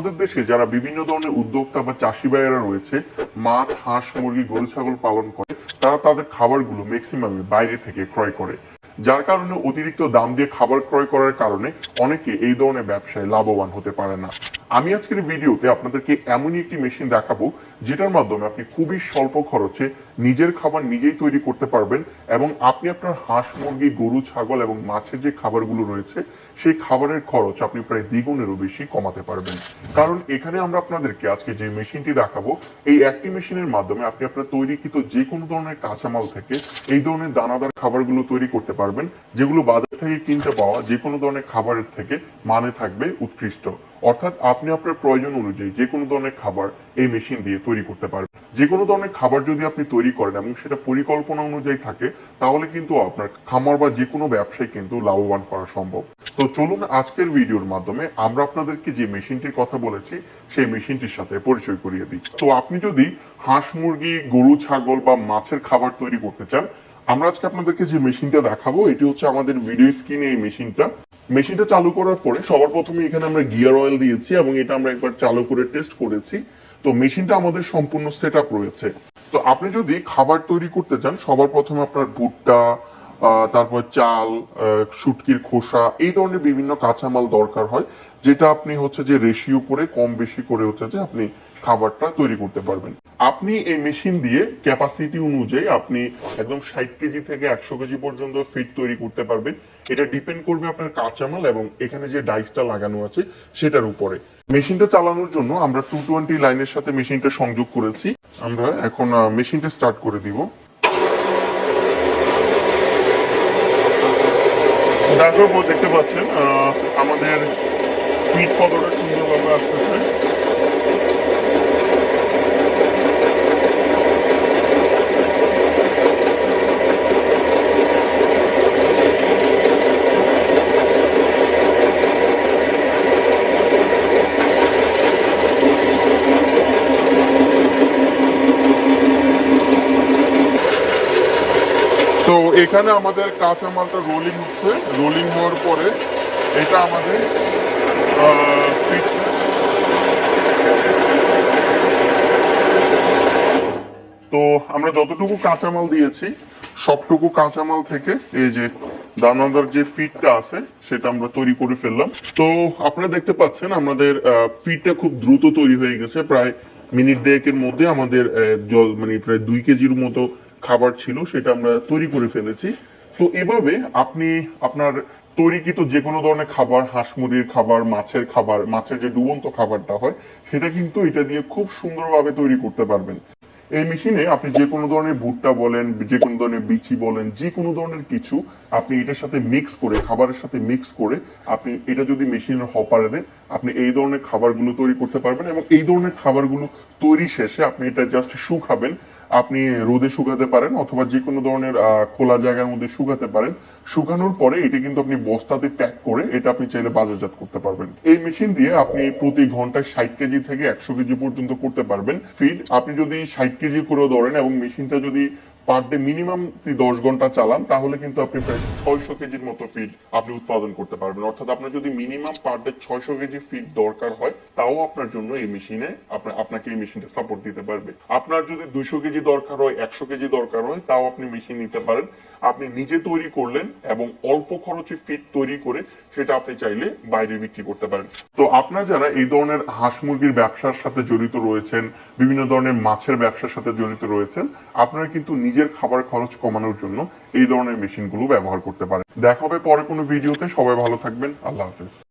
আমাদের দেশে যারা বিভিন্ন ধরনের উদ্যোক্তা বা চাষি ভাইয়েরা রয়েছে, মাছ, হাঁস, মুরগি, গরু, ছাগল পালন করে, তারা তাদের খাবারগুলো ম্যাক্সিমাম বাইরে থেকে ক্রয় করে। যার কারণে অতিরিক্ত দাম দিয়ে খাবার ক্রয় করার কারণে অনেকে এই ধরনের ব্যবসায় লাভবান হতে পারে না। আমি আজকের ভিডিওতে আপনাদেরকে এমনই একটি মেশিন দেখাবো, যেটার মাধ্যমে আপনি খুবই স্বল্প খরচে নিজের খাবার নিজেই তৈরি করতে পারবেন এবং আপনি আপনার হাঁস, মুরগি, গরু, ছাগল এবং মাছের যে খাবারগুলো রয়েছে, সেই খাবারের খরচ আপনি প্রায় দ্বিগুণেরও বেশি কমাতে পারবেন। কারণ এখানে আমরা আপনাদেরকে আজকে যে মেশিনটি দেখাবো, এই একটি মেশিনের মাধ্যমে আপনি আপনার তৈরিকৃত যে কোনো ধরনের কাঁচামাল থেকে এই ধরনের দানাদার খাবারগুলো তৈরি করতে পারবেন, যেগুলো বাজার থেকে কিনতে পাওয়া যে কোনো ধরনের খাবারের থেকে মানে থাকবে উৎকৃষ্ট। অর্থাৎ আপনি আপনার প্রয়োজন অনুযায়ী যে কোনো ধরনের খাবার এই মেশিন দিয়ে তৈরি করতে পারবেন। যে কোনো ধরনের খাবার যদি আপনি তৈরি করেন এবং সেটা পরিকল্পনা অনুযায়ী থাকে, তাহলে কিন্তু আপনার খামার বা যে কোনো ব্যবসায় কিন্তু লাভবান করা সম্ভব। তো চলুন আজকের ভিডিওর মাধ্যমে আমরা আপনাদেরকে যে মেশিনটির কথা বলেছি, সেই মেশিনটির সাথে পরিচয় করিয়ে দিই। তো আপনি যদি হাঁস, মুরগি, গরু, ছাগল বা মাছের খাবার তৈরি করতে চান, আমরা আজকে আপনাদেরকে যে মেশিনটা দেখাবো, এটি হচ্ছে আমাদের ভিডিও স্ক্রিনে এই মেশিনটা মেশিনটা চালু করার পরে সবার প্রথমে এখানে আমরা গিয়ার অয়েল দিয়েছি এবং এটা আমরা একবার চালু করে টেস্ট করেছি। তো মেশিনটা আমাদের সম্পূর্ণ সেট রয়েছে। তো আপনি যদি খাবার তৈরি করতে চান, সবার প্রথমে আপনার ভুট্টা তারপর চাল শুটকির খোসা, এই ধরনের বিভিন্ন কাঁচামাল দরকার হয়, যেটা আপনি হচ্ছে যে রেশিও করে কম বেশি করে হচ্ছে যে আপনি খাবারটা তৈরি করতে পারবেন। আপনি এই মেশিন দিয়ে ক্যাপাসিটি অনুযায়ী আপনি একদম ষাট কেজি থেকে একশো কেজি পর্যন্ত ফিট তৈরি করতে পারবেন। এটা ডিপেন্ড করবে আপনার কাঁচামাল এবং এখানে যে ডাইসটা লাগানো আছে, সেটার উপরে। মেশিনটা চালানোর জন্য আমরা টু টোয়েন্টি লাইনের সাথে মেশিনটা সংযোগ করেছি। আমরা এখন মেশিনটা স্টার্ট করে দিব। দেখতে পাচ্ছেন আমাদের ফিট কতটা সুন্দরভাবে আসতেছে। তো এখানে আমাদের কাঁচা মালটা রোলিং হচ্ছে। রোলিং হওয়ার পরে এটা আমাদের তো আমরা যতটুকু কাঁচামাল দিয়েছি, সবটুকু কাঁচামাল থেকে এই যে দানাদার যে ফিটটা আছে, সেটা আমরা তৈরি করে ফেললাম। তো আপনারা দেখতে পাচ্ছেন আমাদের ফিটটা খুব দ্রুত তৈরি হয়ে গেছে। প্রায় মিনিট দেড়েকের মধ্যে আমাদের জল মানে প্রায় দুই কেজির মতো খাবার ছিল সেটা আমরা তৈরি করে ফেলেছি। তো এভাবে আপনি আপনার তৈরিকৃত যে কোনো ধরনের খাবার হাঁস মুরগির খাবার, মাছের খাবার, মাছের যে ডুবন্ত খাবারটা হয়, সেটা কিন্তু এটা দিয়ে খুব সুন্দরভাবে তৈরি করতে পারবেন। এই মেশিনে আপনি যে কোনো ধরনের ভুট্টা বলেন যে কোনো ধরনের বিচি বলেন যে কোনো ধরনের কিছু আপনি এটার সাথে মিক্স করে, খাবারের সাথে মিক্স করে আপনি এটা যদি মেশিনের হপারে দেন, আপনি এই ধরনের খাবারগুলো তৈরি করতে পারবেন এবং এই ধরনের খাবারগুলো তৈরি শেষে আপনি এটা জাস্ট শুকাবেন। আপনি রোদে শুকাতে পারেন অথবা যে কোনো ধরনের খোলা জায়গার মধ্যে শুকাতে পারেন। শুকানোর পরে এটা কিন্তু আপনি বস্তাতে প্যাক করে এটা আপনি চাইলে বাজারজাত করতে পারবেন। এই মেশিন দিয়ে আপনি প্রতি ঘন্টায় ষাট কেজি থেকে একশো কেজি পর্যন্ত করতে পারবেন। ফিড আপনি যদি ষাট কেজি করে ধরেন এবং মেশিনটা যদি পার ডে মিনিমাম দশ ঘণ্টা চালান, তাহলে কিন্তু আপনি প্রায় ছয়শো কেজির মতো ফিড আপনি উৎপাদন করতে পারবেন। অর্থাৎ আপনার যদি মিনিমাম পার ডে ছয়শো কেজি ফিড দরকার হয়, তাও আপনার জন্য এই মেশিনে আপনাকে এই মেশিনটা সাপোর্ট দিতে পারবে। আপনার যদি দুইশো কেজি দরকার হয়, একশো কেজি দরকার হয়, তাও আপনি মেশিন নিতে পারেন। আপনি নিজে তৈরি করলেন এবং অল্প খরচে ফিট তৈরি করে সেটা আপনি চাইলে বাইরে বিক্রি করতে পারেন। তো আপনার যারা এই ধরনের হাঁস মুরগির ব্যবসার সাথে জড়িত রয়েছেন, বিভিন্ন ধরনের মাছের ব্যবসার সাথে জড়িত রয়েছেন, আপনারা কিন্তু নিজের খাবার খরচ কমানোর জন্য এই ধরনের মেশিনগুলো ব্যবহার করতে পারেন। দেখা হবে পরে কোনো ভিডিওতে। সবাই ভালো থাকবেন। আল্লাহ হাফেজ।